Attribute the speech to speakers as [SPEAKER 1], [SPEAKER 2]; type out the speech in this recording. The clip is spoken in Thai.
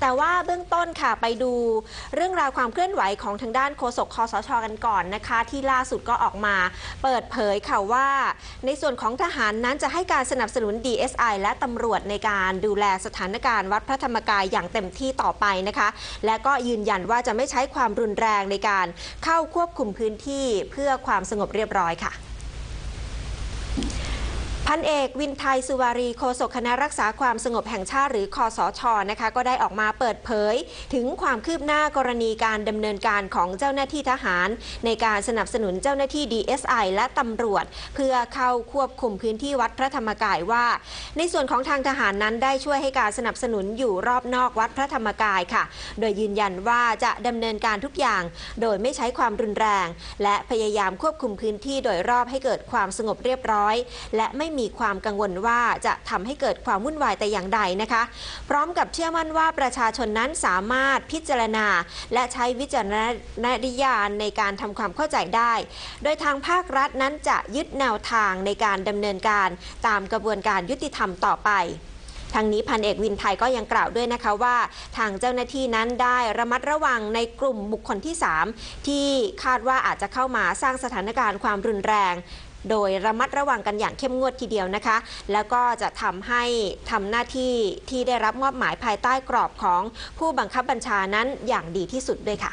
[SPEAKER 1] แต่ว่าเบื้องต้นค่ะไปดูเรื่องราวความเคลื่อนไหวของทางด้านโฆษกคอสชกันก่อนนะคะ ที่ล่าสุดก็ออกมาเปิดเผยค่ะว่า ในส่วนของทหารนั้นจะให้การสนับสนุน DSI และตำรวจในการดูแลสถานการณ์วัดพระธรรมกายอย่างเต็มที่ต่อไปนะคะ และก็ยืนยันว่าจะไม่ใช้ความรุนแรงในการเข้าควบคุมพื้นที่เพื่อความสงบเรียบร้อยค่ะ พันเอกวินไทยสุวารีโฆษกคณะรักษาความสงบแห่งชาติหรือคอสชนะคะก็ได้ออกมาเปิดเผย ถึงความคืบหน้ากรณีการดำเนินการของเจ้าหน้าที่ทหาร ในการสนับสนุนเจ้าหน้าที่ DSI และตำรวจ เพื่อเข้าควบคุมพื้นที่วัดพระธรรมกายว่า ในส่วนของทางทหารนั้นได้ช่วยให้การสนับสนุนอยู่รอบนอกวัดพระธรรมกายค่ะ โดยยืนยันว่าจะดำเนินการทุกอย่าง โดยไม่ใช้ความรุนแรง และพยายามควบคุมพื้นที่โดยรอบให้เกิดความสงบเรียบร้อย และไม่มีความกังวลว่าจะทำให้เกิดความวุ่นวายแต่อย่างใดนะคะ พร้อมกับเชื่อมั่นว่าประชาชนนั้นสามารถพิจารณา และใช้วิจารณญาณในการทำความเข้าใจได้ โดยทางภาครัฐนั้นจะยึดแนวทางในการดำเนินการตามกระบวนการยุติธรรมต่อไป ทางนี้พันเอกวินไทยก็ยังกล่าวด้วยนะคะว่า ทางเจ้าหน้าที่นั้นได้ระมัดระวังในกลุ่มบุคคลที่ 3 ที่คาดว่าอาจจะเข้ามาสร้างสถานการณ์ความรุนแรงโดยระมัดระวังกันอย่างเข้มงวดทีเดียวนะคะ แล้วก็จะทำให้ทำหน้าที่ที่ได้รับมอบหมายภายใต้กรอบของผู้บังคับบัญชานั้นอย่างดีที่สุดด้วยค่ะ